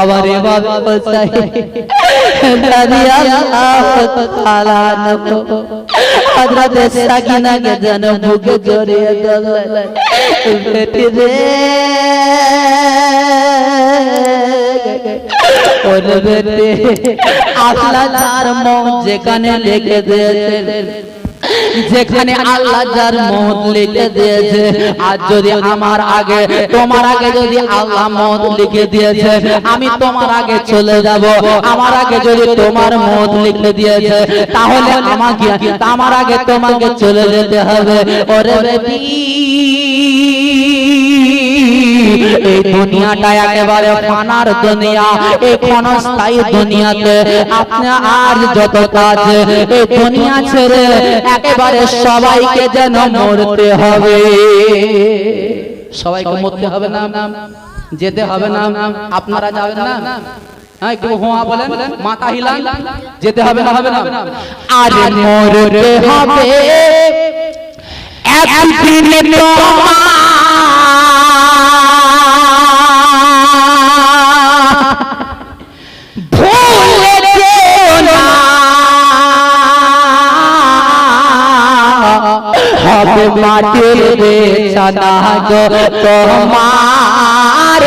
আমার এবার চাই দাদি আল্লাহ তাআলা নবো হযরত সাকিনা কে যেন বুকে জড়িয়ে ধরলেন বেটি ওরে বেটি আসলা যার মন যেখানে লিখে দিয়েছেন যেখানে আল্লাহ যার মত লিখে দিয়েছে। আর যদি আমার আগে তোমার আগে যদি আল্লাহ মত লিখে দিয়েছে আমি তোমার আগে চলে যাব। আমার আগে যদি তোমার মত লিখে দিয়েছে তাহলে আমাকে আমার আগে তোমাকে চলে যেতে হবে। ওরে বেটি এই দুনিয়াটা একেবারে ফানার দুনিয়া। এই ক্ষণস্থায়ী দুনিয়াতে আপনি আর যত কাজ, এই দুনিয়া ছেড়ে একেবারে সবাইকে যেন মরতে হবে। সবাইকে মরতে হবে না? যেতে হবে না? আপনারা যাবেন না? হ্যাঁ হিলান যেতে হবে না? হবে না? আর মরতে হবে। মাটির বেছানা গো তোমার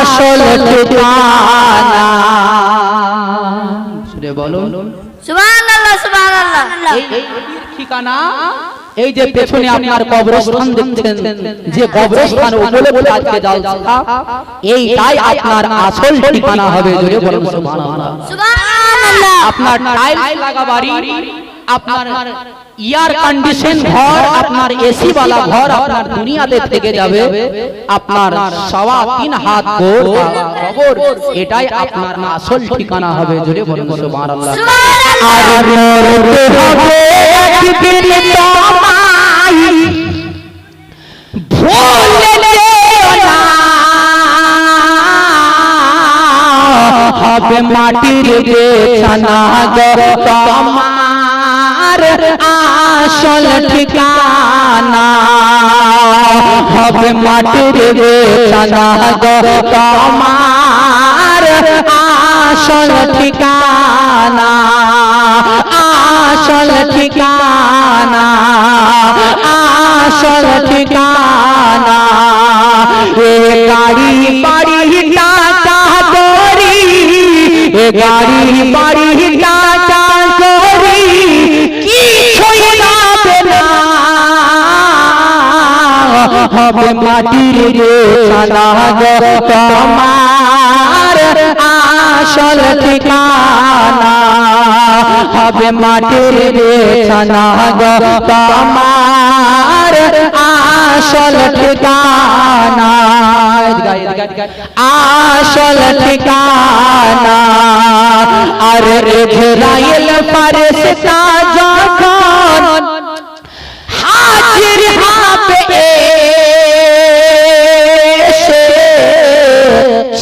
আসল ঠিকানা। শুনে বলো। সুবহানাল্লাহ সুবহানাল্লাহ। এই এই ঠিকানা এই যে পেছনে আপনার কবরস্থান দেখছেন যে কবরস্থান উপরে বলে আজকে জালসা এইটাই আপনার আসল ঠিকানা হবে জোরে বলুন সুবহানাল্লাহ। সুবহানাল্লাহ। আপনার টাইলস লাগা বাড়ি আপনার এয়ার কন্ডিশন ঘর আপনার এসি বালা ঘর আপনার দুনিয়াতে থেকে যাবে। আপনার সওয়া তিন হাত কবর এটাই আপনার আসল ঠিকানা হবে। জোরে বলুন সুবহানাল্লাহ। আর মরতে হবে একদিন তোমায়। ভুলে যেও না। হবে মাটির বেছানা গো তোমার আসল ঠিকানা। হবে মাটির বেছানা তোমার আসল ঠিকানা। আসল ঠিকানা আসল ঠিকানা। এ গাড়ি, বাড়ি টাটা করি এ গাড়ি, বাড়ি টাটা হবে মাটির রে সানা গো তোমার আসল ঠিকানা হবে মাটির রে সানা গো তোমার আসল ঠিকানা আসল ঠিকানা আর ইসরায়েল ফারেস্তা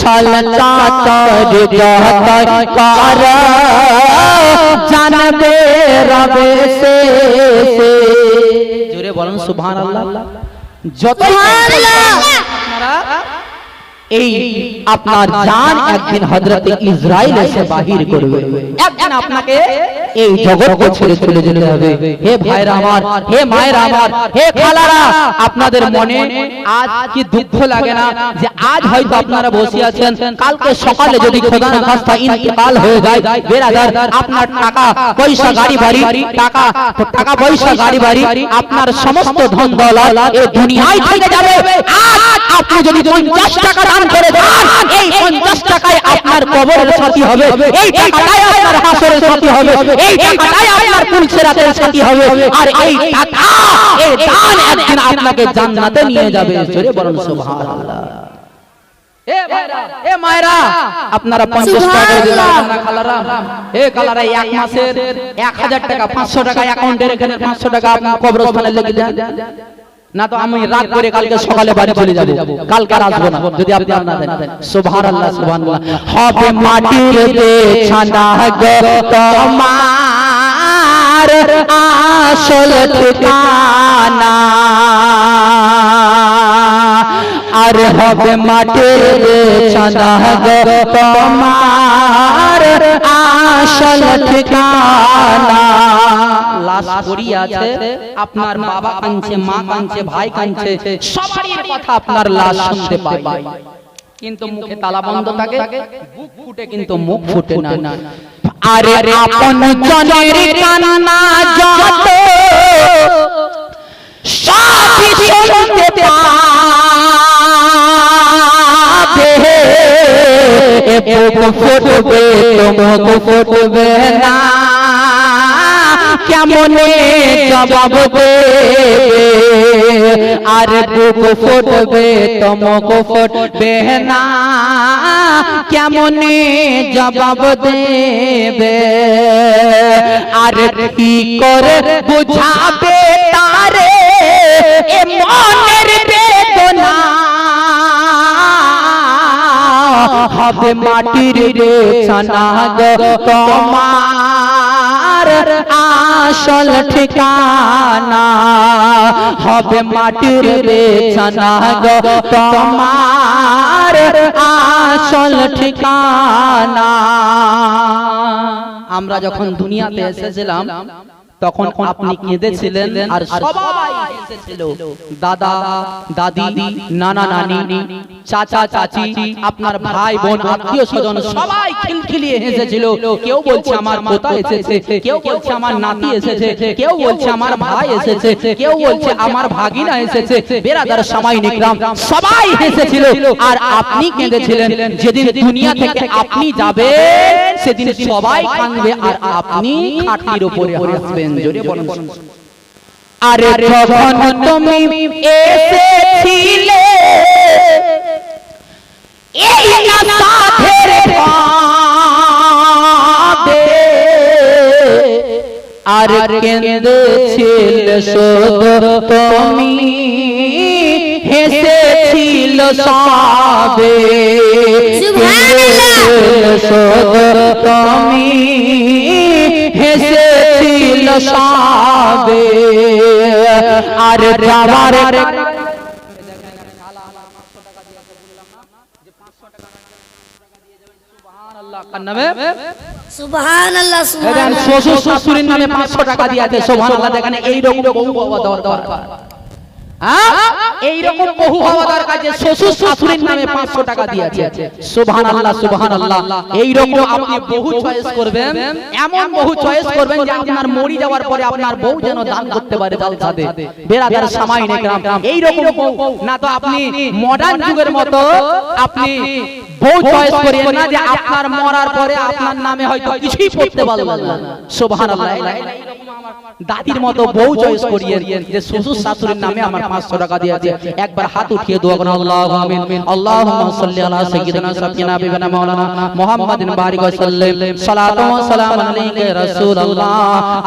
ছলকা তর গহতর কর জানবে রবে সে জোরে বলুন সুবহানাল্লাহ। যত এই আপনাদের মনে আজ কি দুঃখ লাগে না যে আজ হয়তো আপনারা বসে আছেন? কালকে সকালে যদি খোদা হয়ে যায়, বেরাদার, আপনার টাকা পয়সা, গাড়ি বাড়ি, টাকা টাকা পয়সা, গাড়ি বাড়ি, আপনার সমস্ত ধন দৌলত দুনিয়ায় থেকে যাবে। আপনি যদি 50 টাকা দান করে দেন। এই 50 টাকায় আপনার কবরের সাথী হবে। এই টাকাটাই আপনার হাসরের সাথী হবে। এই টাকাটাই আপনার পুলসিরাতের সাথী হবে। আর এই টাকা এই দান একদিন আপনাকে জান্নাতে নিয়ে যাবে। জোরে বলুন সুবহানাল্লাহ। আপনারা 50 টাকা খালারা এ খালারা এক মাসের 1000 টাকা 500 টাকা অ্যাকাউন্টে রেখে 500 টাকা আপনার কবরস্থানে লেগে দেন। না তো আমি রাগ করে কালকে সকালে বাড়ি চলে যাব। কালকে আসব না। যদি আপনি না দেন। সুবহানাল্লাহ সুবহানাল্লাহ। হবে মাটির ছানা গো তোমার আসল ঠিকানা। আর হবে মাটির গো, তোমার আসল ঠিকানা। লাশ পড়ি আছে, আপনার বাবা কাঁদছে, মা কাঁদছে, ভাই কাঁদছে, সবারই কথা আপনার লাশ শুনতে কিন্তু মুখে তালা বন্ধ থাকে, বুক ফুটে কিন্তু মুখ ফুটে না আরে আপন জনের শুনতে বুক ফুটবে মুখ ফুটবে না কেমনে জবাব দেবে, আর ফুটবে ফুটবে না কেমনে জবাব দেবে। আর কি করে বুঝাবে তারে? এ মনের হবে মাটির রে ছানা গো। তোমার আসল ঠিকানা। হবে মাটির রে ছানা গো। তোমার আসল ঠিকানা। আমরা যখন দুনিয়াতে এসেছিলাম তখন আপনি কেঁদেছিলেন আর সবাই এসেছিল। দাদা দাদি নানা নানি চাচা চাচি আপনার ভাই বোন আত্মীয় স্বজন সবাই খিলখিলিয়ে হেসেছিল কেউ বলছে আমার পোতা এসেছে। কেউ বলছে আমার নাতি এসেছে। কেউ বলছে আমার ভাই এসেছে। কেউ বলছে আমার ভাগিনা এসেছে। বেরাদার সময় নিকরাম সবাই হেসেছিল আর আপনি কেঁদেছিলেন। যেদিন দুনিয়া থেকে আপনি যাবেন সেদিন সবাই কাঁদবে। আর আপনি খাটির উপরে হাসবেন। জোরে বলুন। আরে যখন তুমি এসেছিলে এই না সাথের পাবে আর কেঁদেছিল শুধু তুমি হেসেছিল সবে কেঁদেছিল শুধু তুমি হেসেছিল সবে আর আল্লাহ শ্বশুর শ্বশুরের নামে পাঁচশো টাকা দিয়ে সোহান আল্লাহ দেখেন এইরকম দরকার। আপনি মডার্ন যুগের মতো আপনি বউ চয়েস করিয়েন না যে আপনার মরার পরে আপনার নামে হয়তো কিছুই করতে পারবেন না সুবহানাল্লাহ দাদির মতো বউ চয়েস করিয়েন যে শ্বশুর শাশুড়ির নামে আমার 500 টাকা দিয়েছে একবার হাত উঠিয়ে দোয়া করুন আল্লাহু আমিন আল্লাহুম্মা সাল্লি আলা সাইয়্যিদিনা সাফিনা বিনা মাওলানা মুহাম্মাদিন বারিক ওয়া সাল্লিম সালাতু ওয়া সালাম আলাইকা ইয়া রাসূলুল্লাহ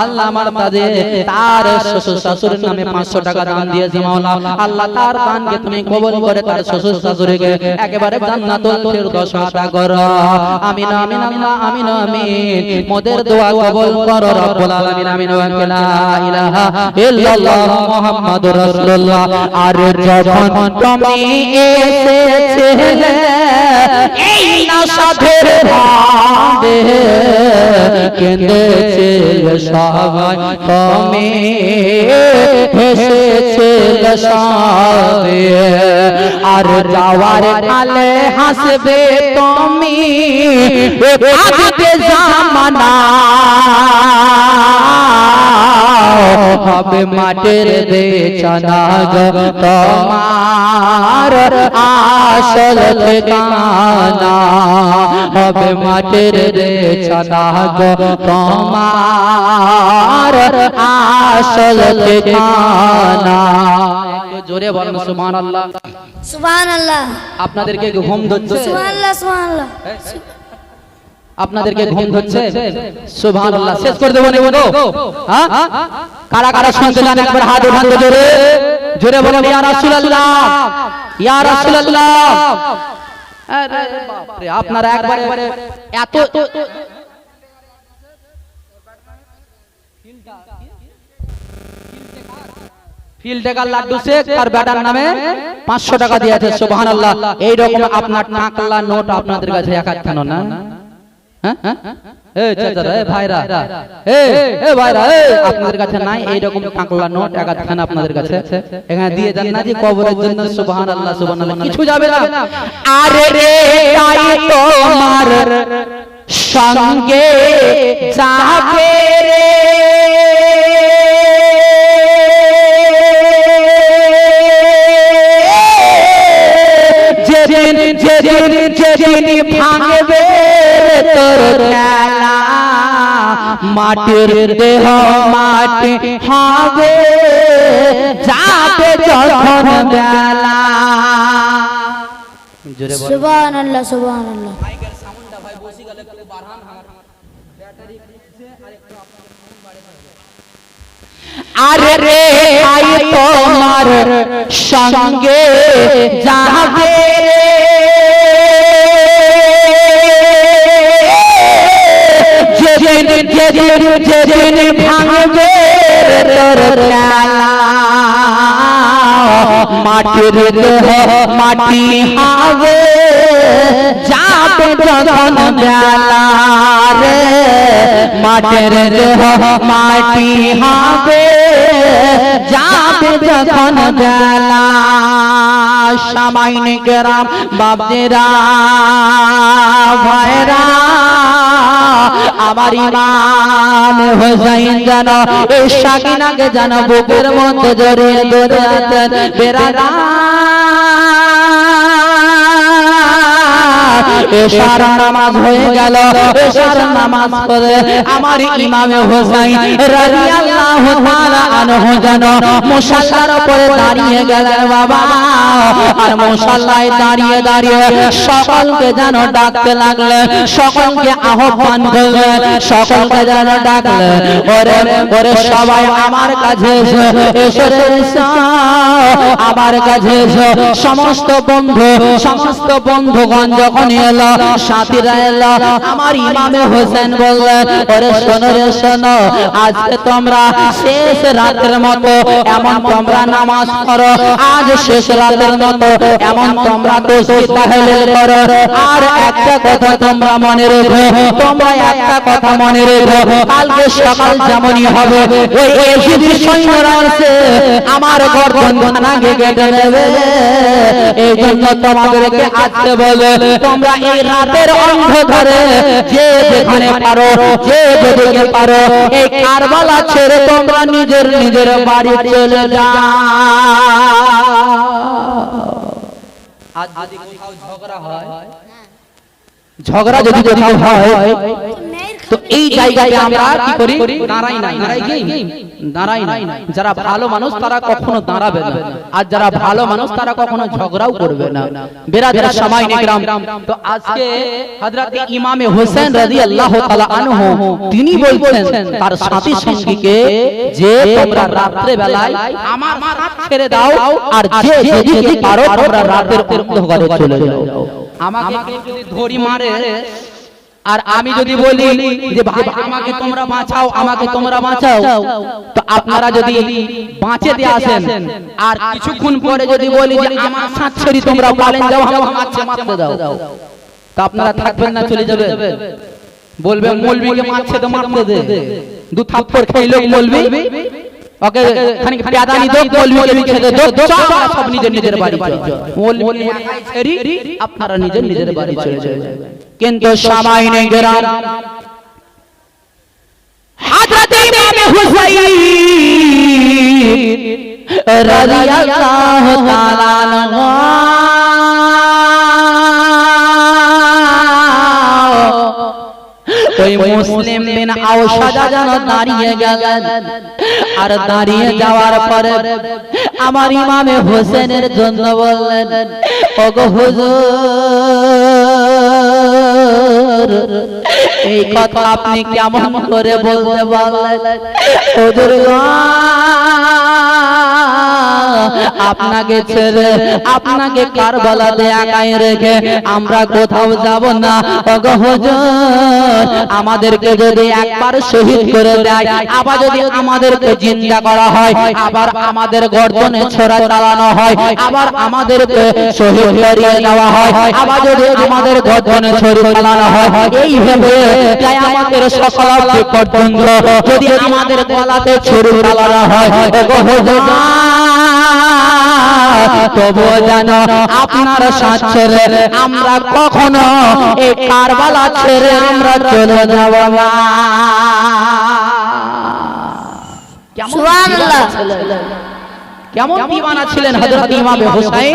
আল্লাহ আমার তাজে তার শ্বশুর শাশুড়ির নামে 500 টাকা দান দিয়েছে মাওলা আল্লাহ তার দানকে তুমি কবুল করে তার শ্বশুর শাশুড়িকে একেবারে জান্নাতুল ফিরদৌস আতা করো আমিন আমিন আমিন আমিন মোদের দোয়া কবুল করো রব্বুল আলামিন আমিন আর যখন তুমি তুমি আর যাওয়ার কালে হাসবে তুমি জামানা। হবে মাটির বেচনা গো তোমার আসল ঠিকানা হবে মাটির বেচনা গো তোমার আসল ঠিকানা। জোরে বলেন সুবহানাল্লাহ। সুবহান আল্লাহ আপনাদেরকে ঘুম ধরছে? সুবহান আল্লাহ সুবহান আল্লাহ আপনাদেরকে ঘুম ধরছে? সুবহানাল্লাহ। শেষ করে দেবো নেব হ্যাঁ? কারা কারা শুনতে চান? একবার হাত উঠান জোরে। জোরে বলেন ইয়া রাসূলুল্লাহ ইয়া রাসূলুল্লাহ। আরে বাপ রে, আপনারা একবারে এত তিল টাকার লাড্ডু শেখ আর বেটার নামে পাঁচশো টাকা দিয়েছে সুবহান আল্লাহ এইরকম আপনার টাকলা নোট আপনাদের কাছে এক কেন না? আপনাদের কাছে নাই এইরকম টাকলা নোট এক আপনাদের কাছে। এখানে দিয়ে যান না যে কবরের জন্য সুবহান আল্লাহ সুবহান আল্লাহ কিছু যাবে না। আরে রে তোমার সঙ্গে যাবে যেদিন যেদিন যেদিন ভাঙবে তোর খেলা মাটির দেহ মাটি হবে যাবে যখন বেলা। জোরে বল। সুবহান আল্লাহ সুবহান আল্লাহ আরে রে আই তোমার সঙ্গে যাবে। যেদিন যেদিন যেদিন ভাঙবে তোর খেলা মাটির দেহ মাটি হবে যাবে যখন বেলা মাটির মাটি হবে। যাবে যখন বেলা, সামাইন গ্রাম বাবদেরা ভাইরা আমার ইমাম হোসাইন এই সাকিনাকে বুকের মধ্যে বেড়ারা এশার নামাজ হয়ে গেল এশার নামাজ পড়ে আমার ইমামে হোসাইন রাদিয়াল্লাহু সকলকে যেন ডাকতে সকলকে আহ্বান সকলকে যেন সবাই আমার কাছে। আমার কাছে সমস্ত বন্ধু, সমস্ত বন্ধুগণ যখন এলো, সাথীরা এলো, আমার ইমামে হোসেন বললেন রে শোনো, আজকে তোমরা শেষ রাতের মতো, এমন তোমরা নামাজ পড়ো। আজ শেষ রাতের মতো, এমন তোমরা করো। আর একটা কথা তোমরা মনে রেখো, তোমরা একটা কথা মনে রেখো, কালকে সকাল যেমনই হবে আমার ঘর এই জন্য তোমাদেরকে আজকে বলে, তোমরা এই রাতের যে যেখানে পারো, যে যেদিকে পারো, এই কারবালা ছেড়ে তোমরা নিজের নিজের বাড়ি চলে যাও। আজ যদি কোথাও ঝগড়া হয়? যদি কোথাও হয় তো এই জায়গায় আমরা কি করি? দাঁড়াই কি না। যারা ভালো মানুষ তারা কখনো দাঁড়াবে না। আর যারা ভালো মানুষ তারা কখনো ঝগড়াও করবে না। বেরাদের সময় নিগ্রাম তো আজকে হযরত ইমামে হোসেন রাদিয়াল্লাহু তাআলা আনহু, তিনি বলছেন, তার সাথী সঙ্গীকে যে তোমরা রাত্রে বেলায় আমার সাথ ছেড়ে দাও, আর যে যেদিকে পারো, তোমরা রাতের অন্ধকারে চলে যাও। আমাকে যদি ধরি মারে আর আমি যদি বলি যে ভাই আমাকে তোমরা বাঁচাও আমাকে তোমরা বাঁচাও তো আপনারা যদি বাঁচে দিয়ে আসেন আর কিছুক্ষণ পরে যদি বলি যে আমার সাথ ছেড়ি তোমরা পালেন যাও আমাকে মারতে দাও। তো আপনারা থাকবেন না চলে যাবেন বলবে মৌলবিকে মারছে তো মারতে দে। দু। থাপ্পড় খাইলো মৌলবি ওকে খানিক প্যাদানি দো মৌলবিকে লিখে দে। দো। সব নিজের নিজের বাড়ি চল মৌলবি একাই ছেড়ি আপনারা নিজের নিজের বাড়ি চলে যাবেন। কিন্তু সময় নেই গ্রাম হযরত ইমাম হুসাইন রাদিয়াল্লাহু তাআলা আনহু ওই মুসলিম বিন আওসাদা যেন দাঁড়িয়ে গেলেন আর দাঁড়িয়ে যাওয়ার পরে আমার ইমামে হোসেনের জন্য বললেন ওগো হুজুর এই কথা আপনি কেমন করে বলতে পারলেন? গো, আপনাকে ছেড়ে আপনাকে কারবালাতে একাই রেখে আমরা কোথাও যাব না। ওগো হুজুর আমাদেরকে যদি একবার শহীদ করে দেয় আবার যদি আমাদেরকে জিন্দা করা হয় আবার আমাদের গর্দনে ছোড়া চালানো হয় আবার আমাদেরকে শহীদ করিয়ে দেওয়া হয় আবার যদি আমাদের গর্দনে ছড়ি চালানো হয় এই ভেবে তাই আমাদের সকল পর্যন্ত যদি আমাদের গলাতে ছড়ি চালানো হয় ওগো হুজুর। তবু জানো আপনার সাথ ছেড়ে আমরা কখনো এই কারবালা ছেড়ে আমরা চলে যাব না। কেমন দিওয়ানা ছিলেন হযরত ইমাম হোসেন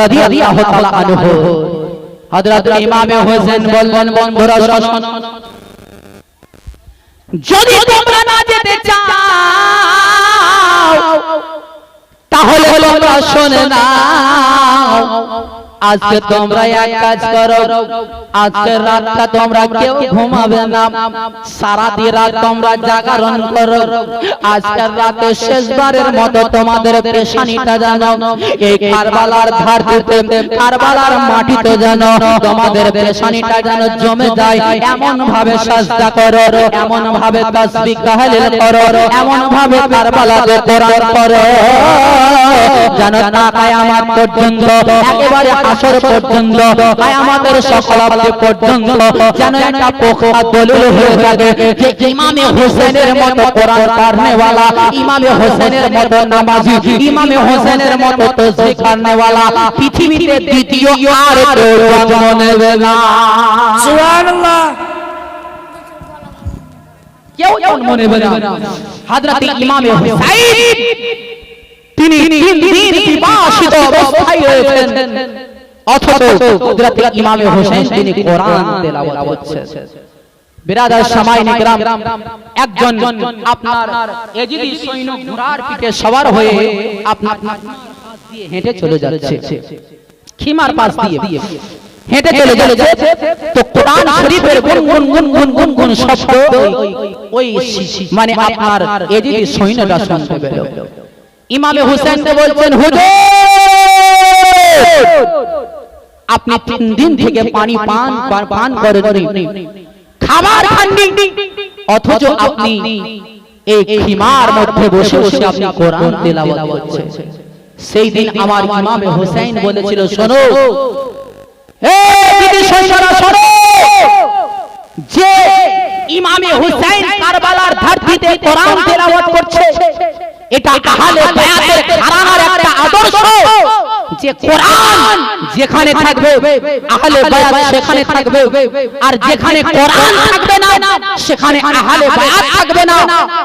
রাদিয়াল্লাহু তাআলা আনহু। হযরত ইমাম হোসেন বললেন বন্ধুরা শোনো। যদি তোমরা না যেতে চাও তাহলে তোমরা শোনে না আজকে তোমরা এক কাজ করো। আজকে রাতটা তোমরা কেউ ঘুমাবে না। সারা দিন রাত তোমরা জাগরণ করো। আজকের রাতে শেষবারের মতো তোমাদের পেশানিটা জানো এই কারবালার ধার দিতে কারবালার মাটিতে জানো। তোমাদের পেশানিটা যেন জমে যায়। এমন ভাবে সাজদা করো। এমন ভাবে তাসবিহ তাহলিল করো। এমন ভাবে কারবালাতে কোরআন করো। যেন না কায়ামাত পর্যন্ত একেবারে হাসর পর্যন্ত কায়ামাতের সকলাব্দে পর্যন্ত যেন একটা পোখা দলিল হয়ে থাকে যে ইমামে হোসেনের মতো কোরআন পড়নেওয়ালা ইমামে হোসেনের মতো নামাজি ইমামে হোসেনের মতো তসবিহ পড়নেওয়ালা পৃথিবীতে দ্বিতীয় আর কেউ জন্ম নেবে না। সুবহানাল্লাহ। কেউ জন্ম নেবে না। হযরত ইমামে হুসাইন তিনি তিন দিন বিবাসিত অবস্থায় রয়েছেন। অথচ ইমামে হোসেন তিনি কোরআন তেলাওয়াত করছেন। বিরাদার সামাই নিকরাম একজন আপনার এজিদি সৈন্য ঘোড়ার পিঠে সবার হয়ে আপনার হেঁটে চলে যাচ্ছে। খিমার পাশ দিয়ে হেঁটে চলে যাচ্ছে। তো কোরআন শরীফের গুন গুন গুন গুন গুন গুন শব্দ ওই- ওই মানে আপনার এজিদি সৈন্যটা শুনতে পেল। ইমামে হুসেনকে বলছেন হুজুর! আপনি তিন দিন থেকে পানি পান, পান- করেননি খাবার খাননি। অথচ আপনি এই খিমার মধ্যে বসে বসে আপনি কোরআন তেলাওয়াত করছেন। সেই দিন আমার ইমামে হোসেন বলেছিল, শোনো, এ দিদি শোনো যে ইমামে হুসাইন কারবালার ধরতিতে কোরআন তেলাওয়াত করছে, এটা আহলে বায়াতের একটা আদর্শ। যে কোরআন যেখানে থাকবে আহলে বায়াত সেখানে থাকবে। আর যেখানে কোরআন থাকবে না সেখানে আহলে বায়াত থাকবে না।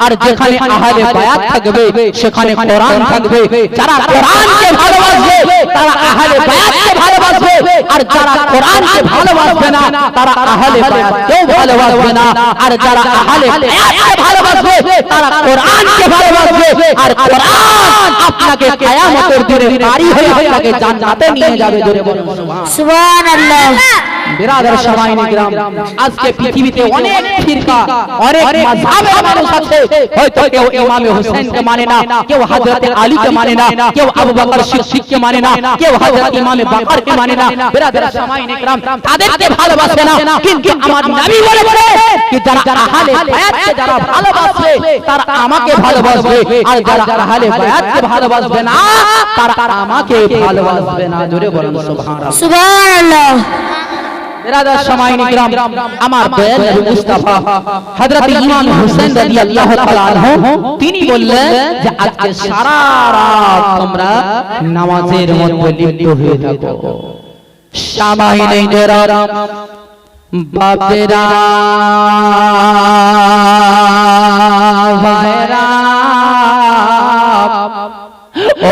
আর যেখানে আহলে বায়াত থাকবে সেখানে কোরআন থাকবে। যারা কোরআনকে ভালোবাসবে তারা আহলে বায়াতকে ভালোবাসবে। আর যারা কোরআনকে ভালোবাসবে না তারা আহলে বায়াতকেও ভালোবাসবে না। আর যারা আহলে বায়াতকে ভালোবাসবে তারা কোরআনকে ভালোবাসবে। আর কোরআন আপনাকে কিয়ামতের দিনে বাড়ি হয়ে আপনাকে জান্নাতে নিয়ে যাবে জোরে বলুন সুবহানাল্লাহ। বিরাদার সমাইনি গ্রাম আজকে পৃথিবীতে অনেক ফিরকা অনেক মাযহাবের মানুষ আছে। হয়তো কেউ ইমামে হোসেনকে মানে না কেউ হযরতে আলীকে মানে না কেউ আবু বকর সিদ্দিককে মানে না কেউ হযরত ইমামে বাকরকে মানে না বিরাদার সমাইনি গ্রাম তাদেরকে ভালোবাসে না কিন্তু আমার নবী বলে বলে কি যারা আহলে বায়াতকে যারা ভালোবাসবে তারা আমাকে ভালোবাসবে। আর যারা আহলে বায়াতকে ভালোবাসবে না তারা আমাকে ভালোবাসবে না। জোরে বলুন সুবহানাল্লাহ সুবহানাল্লাহ। বিরাদার সমাইনি গ্রাম আমার দয়াল নবী মুস্তাফা। হযরত ইমাম হোসেন রাদিয়াল্লাহু তাআলা আনহু তিনি বললেন যে আজকে সারা রাত তোমরা নামাজের মধ্যে লিপ্ত হয়ে থাকো। সামাইনি গ্রাম বাপেরা ভাইরা ও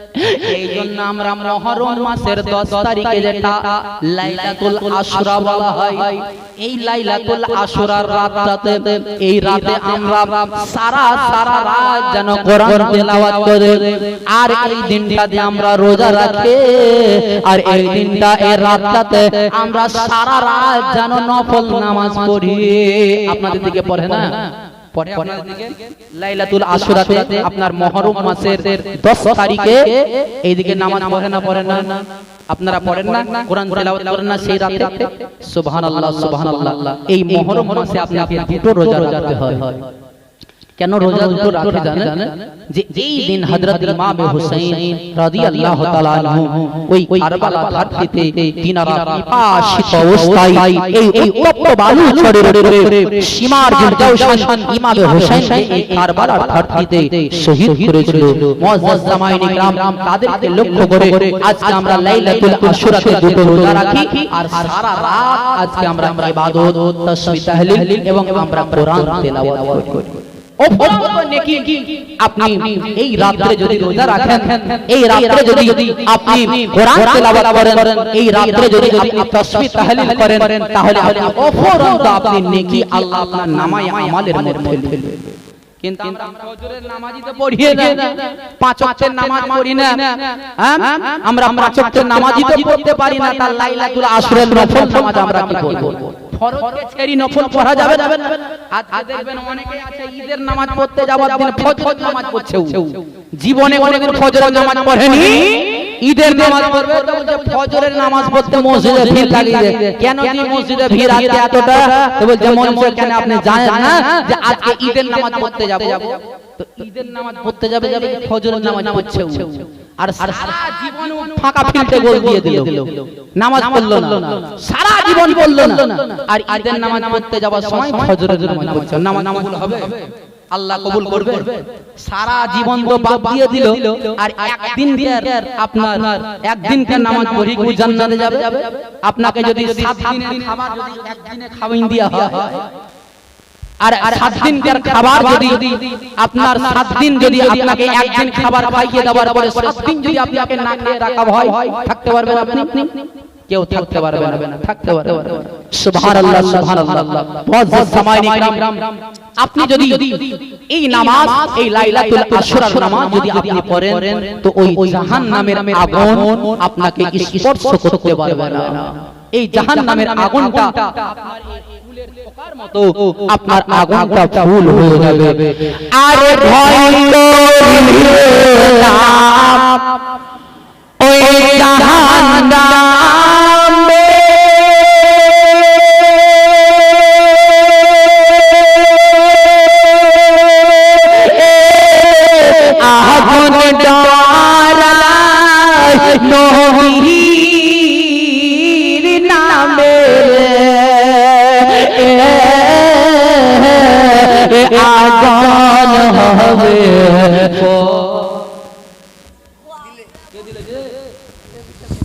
এই জন্য আমরা মহরম মাসের দশ তারিখে যেটা লাইলাতুল আশুরা বলা হয়, এই লাইলাতুল আশুরার রাতটাতে এই রাতে আমরা সারা সারা রাত যেন কোরআন তেলাওয়াত করে, আর এই দিনটাতে আমরা রোজা রাখি, আর এই দিনটা, এই রাতটাতে আমরা সারা রাত যেন নফল নামাজ পড়ি। আপনাদের দিকে পড়ে না? পরে আপনাদের দিকে লাইলাতুল আশুরাতে আপনার মহরম মাসের 10 তারিখে এইদিকে নামাজ পড়ে না পড়ে না। আপনারা পড়েন না কোরআন তেলাওয়াত করেন না সেই রাতে। সুবহানাল্লাহ সুবহানাল্লাহ। এই মহরম মাসে আপনাকে দুটো রোজা রাখতে হয়। কেন রোজা দুটো রাখে জানেন? যে এই দিন হযরত ইমাম হুসাইন রাদিয়াল্লাহু তাআলা আনহু ওই কারবালা ঘাটিতে তিনারা পিপাসিত অবস্থায় এই উত্তপ্ত বালু ছড়ে রড়ে সীমার জিলজাউশান ইমাম হুসাইন এই কারবালার ঘাটিতে শহীদ করেছিল মুআজ্জাজ জামাইন তাদেরকে লক্ষ্য করে আজকে আমরা লাইলাতুল আশুরাতে দুটো রোজা রাখি আর সারা রাত আজকে আমরা ইবাদত তাসবিহ তাহলিল এবং আমরা কোরআন তেলাওয়াত করি অফুরন্ত নেকি? আপনি এই রাত্রে যদি রোজা রাখেন এই রাত্রে যদি আপনি কোরআন তেলাওয়াত করেন এই রাত্রে যদি আপনি তাসবিহ তাহলিল করেন তাহলে আপনি অফুরন্ত আপনি নেকি আল্লাহ আপনার নামায় আমালের মধ্যে ফেলবে কিন্তু আমরা ফজরের নামাজই তো পড়িয়ে না পাঁচ ওয়াক্তের নামাজ পড়ি না? আমরা পাঁচ ওয়াক্তের নামাজই তো পড়তে পারি না। তার লাইলাতুল আশরের নফল নামাজ আমরা কি করব ঈদের নামাজ পড়তে যাওয়ার নামাজ পড়তে আপনি জানেন ঈদের নামাজ পড়তে যাব। ঈদের নামাজ পড়তে যাবে যাবে ফজরের নামাজ পড়ছে। আর সারা জীবন ফাঁকা ফিলতে গোল দিয়ে দিল। নামাজ পড়ল না। সারা জীবন পড়ল না। আর ঈদের নামাজ পড়তে যাওয়ার সময় ফজরের নামাজ পড়ছে। নামাজ নামাজ হবে। আল্লাহ কবুল করবে। সারা জীবন তো বাদ দিয়ে দিল। আর একদিন আপনার একদিনকার নামাজ পড়ি কি জান্নাতে যাবে? আপনাকে যদি সাত দিনের খাবার যদি একদিনে খাওয়াইন দেওয়া হয় আর আর সাত দিনকার খাবার যদি আপনার সাত দিন যদি আপনাকে একদিন খাবার খাইয়ে দেওয়ার পরে সাত দিন যদি আপনাকে না খেয়ে রাখা হয় থাকতে পারবেন আপনি? কেউ থাকতে পারবে না থাকতে পারবে সুবহানাল্লাহ সুবহানাল্লাহ মুআজ্জাজ সামাইন ইকরাম আপনি যদি এই নামাজ এই লাইলাতুল নামাজ যদি আপনি পড়েন তো ওই জাহান্নামের আগুন আপনাকে স্পর্শ করতে পারবে না। এই জাহান্নামের আগুনটা মতো আপনার আগুনটা ফুল হয়ে যাবে। আরে ভয় ওই জাহান্নামে আগুন আগুন হবে।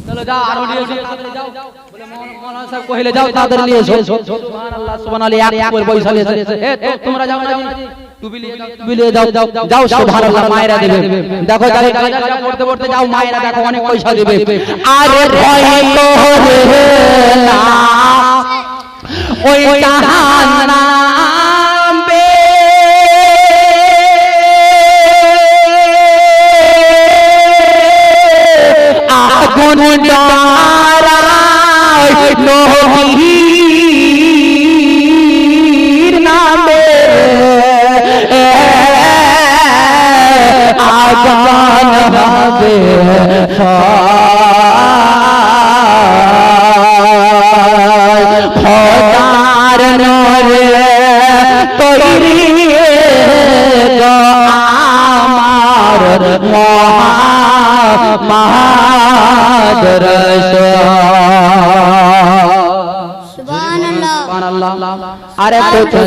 চলো যাও আরও নিয়ে এসো তাড়াতাড়ি যাও। বলে মৌলানা সাহেব কইলে যাও তাড়াতাড়ি নিয়ে এসো। সুবহানাল্লাহ সুবহানাল্লাহ এক এক করে পয়সা নিয়ে এ তোমরা যাও না বিলিয়ে যাও যাও যাও সুবহানাল্লাহ মায়েরা দেবে। দেখো যাও পড়তে পড়তে যাও মায়েরা দেখো অনেক পয়সা দেবে। আরে ভয় করে না। ওই জাহান্নামে। নবীর নামে আগুন হবে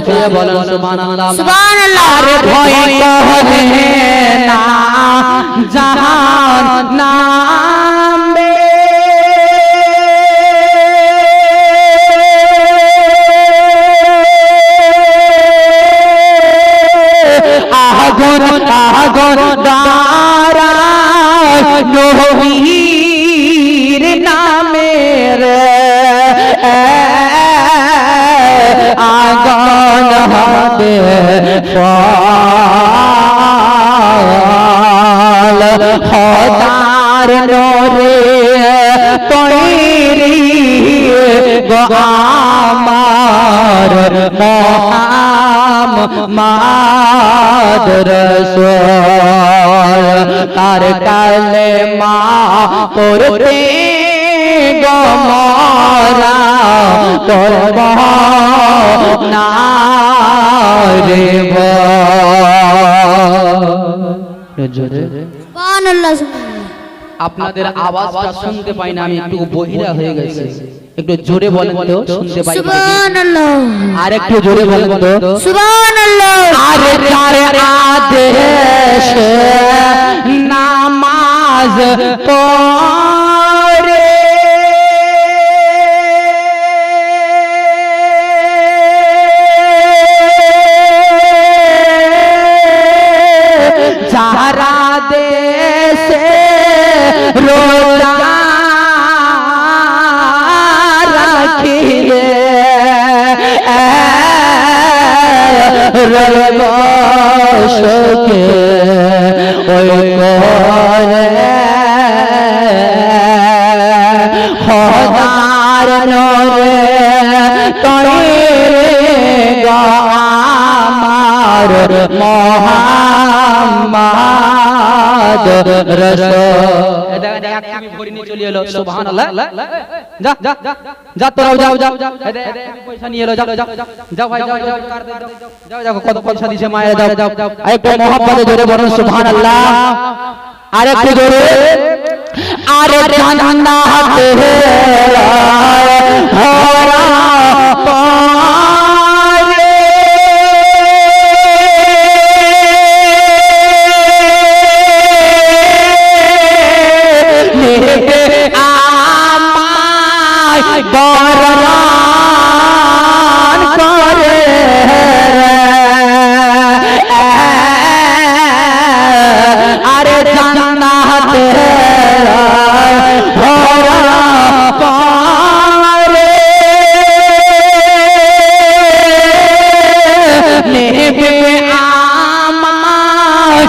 দিয়ে বলেন সুবহানাল্লাহ। সুবহানাল্লাহ আরে ভয় কহবে না জাহান নামের আগুন ফল হতার নরে তৈরি আমার মহাম মাদর তার কালে মা করতে গমরা করব না রে আপনাদের আওয়াজটা শুনতে পাই না আমি একটু বহিরা হয়ে গেছি। একটু জোরে বলেন তো শুনতে পাই সুবহানাল্লাহ। আর একটু জোরে বলেন তো। সুবহানাল্লাহ। আরে তারে আদেশ। নামাজ পড়ে এলো সুবহানাল্লাহ যা যা যা তোরাও যাও যাও যাও পয়সা নিয়ে এলো যাও যাও যাও ভাই যাও যাও যাও যাও কত পয়সা দিছে মায়ের দাও দাও দাও একটু মহব্বতে জোরে বলুন সুবহানাল্লাহ আর একটু জোরে আরে জান্নাতে হরা পারে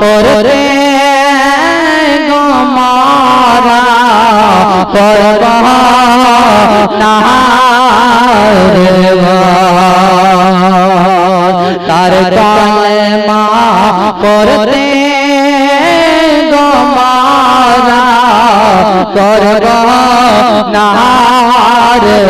করে গমারা করব তার মা করে গমারা করব না রে